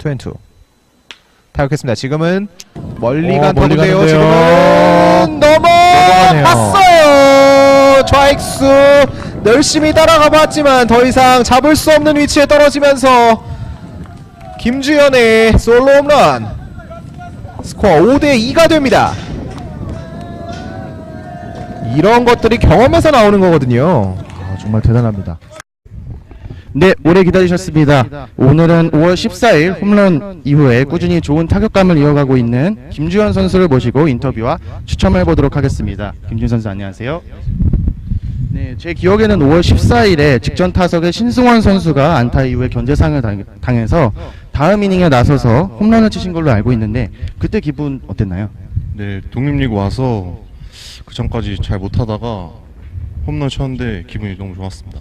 투앤투 타격했습니다. 지금은 멀리 어, 간 멀리. 가는데요. 지금은. 넘어갔어요. 좌익수 열심히 따라가 봤지만 더 이상 잡을 수 없는 위치에 떨어지면서 김주현의 솔로 홈런 스코어 5대 2가 됩니다. 이런 것들이 경험에서 나오는 거거든요. 아, 정말 대단합니다. 네, 오래 기다리셨습니다. 오늘은 5월 14일 홈런 이후에 꾸준히 좋은 타격감을 이어가고 있는 김주현 선수를 모시고 인터뷰와 추첨을 보도록 하겠습니다. 김주현 선수 안녕하세요. 네, 제 기억에는 5월 14일에 직전 타석에 신승원 선수가 안타 이후에 견제상을 당- 당해서 다음 이닝에 나서서 홈런을 치신 걸로 알고 있는데 그때 기분 어땠나요? 네, 독립리그 와서 그 전까지 잘 못하다가 홈런 쳤는데 기분이 너무 좋았습니다.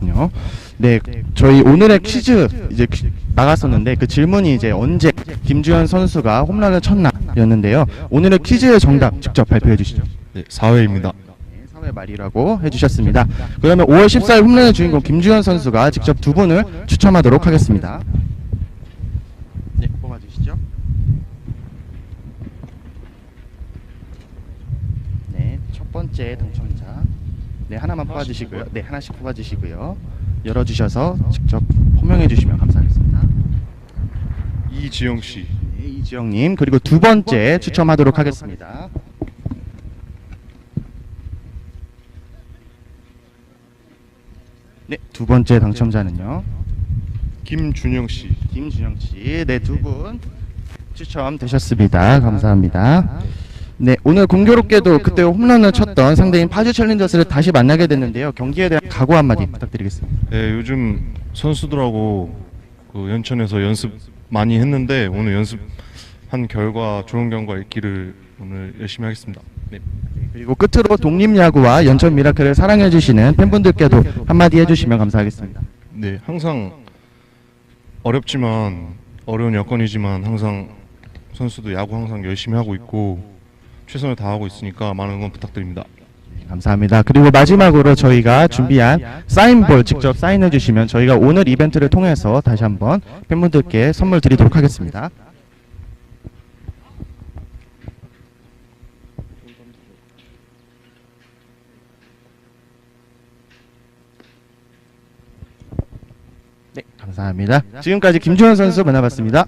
그렇군요. 네, 저희 오늘의 퀴즈 이제 퀴- 나갔었는데 그 질문이 이제 언제 김주현 선수가 홈런을 쳤나였는데요. 오늘의 퀴즈의 정답 직접 발표해 주시죠. 네, 4회입니다. 네, 3회 말이라고 해주셨습니다. 그러면 5월 14일 홈런의 주인공 김주현 선수가 직접 두 분을 추첨하도록 하겠습니다. 네, 뽑아주시죠. 네, 첫 번째 당첨자. 네, 하나만 뽑아주시고요. 네, 하나씩 뽑아주시고요. 열어주셔서 직접 호명해 주시면 감사하겠습니다. 이지영 씨, 네, 이지영님 그리고 두 번째 추첨하도록 하겠습니다. 네, 두 번째 당첨자는요. 김준영 씨, 김준영 씨, 네 두 분 추첨 되셨습니다. 감사합니다. 네, 오늘 공교롭게도 그때 홈런을 쳤던 상대인 파주 챌린저스를 다시 만나게 됐는데요. 경기에 대한 각오 한마디 부탁드리겠습니다. 네, 요즘 선수들하고 그 연천에서 연습 많이 했는데 오늘 연습한 결과 좋은 결과 있기를 오늘 열심히 하겠습니다. 네. 그리고 끝으로 독립야구와 연천 미라클을 사랑해주시는 팬분들께도 한마디 해주시면 감사하겠습니다. 네, 항상 어렵지만 어려운 여건이지만 항상 선수도 야구 항상 열심히 하고 있고 최선을 다하고 있으니까 많은 응원 부탁드립니다. 감사합니다. 그리고 마지막으로 저희가 준비한 사인볼 직접 사인해 주시면 저희가 오늘 이벤트를 통해서 다시 한번 팬분들께 선물 드리도록 하겠습니다. 네, 감사합니다. 지금까지 김주현 선수 만나봤습니다.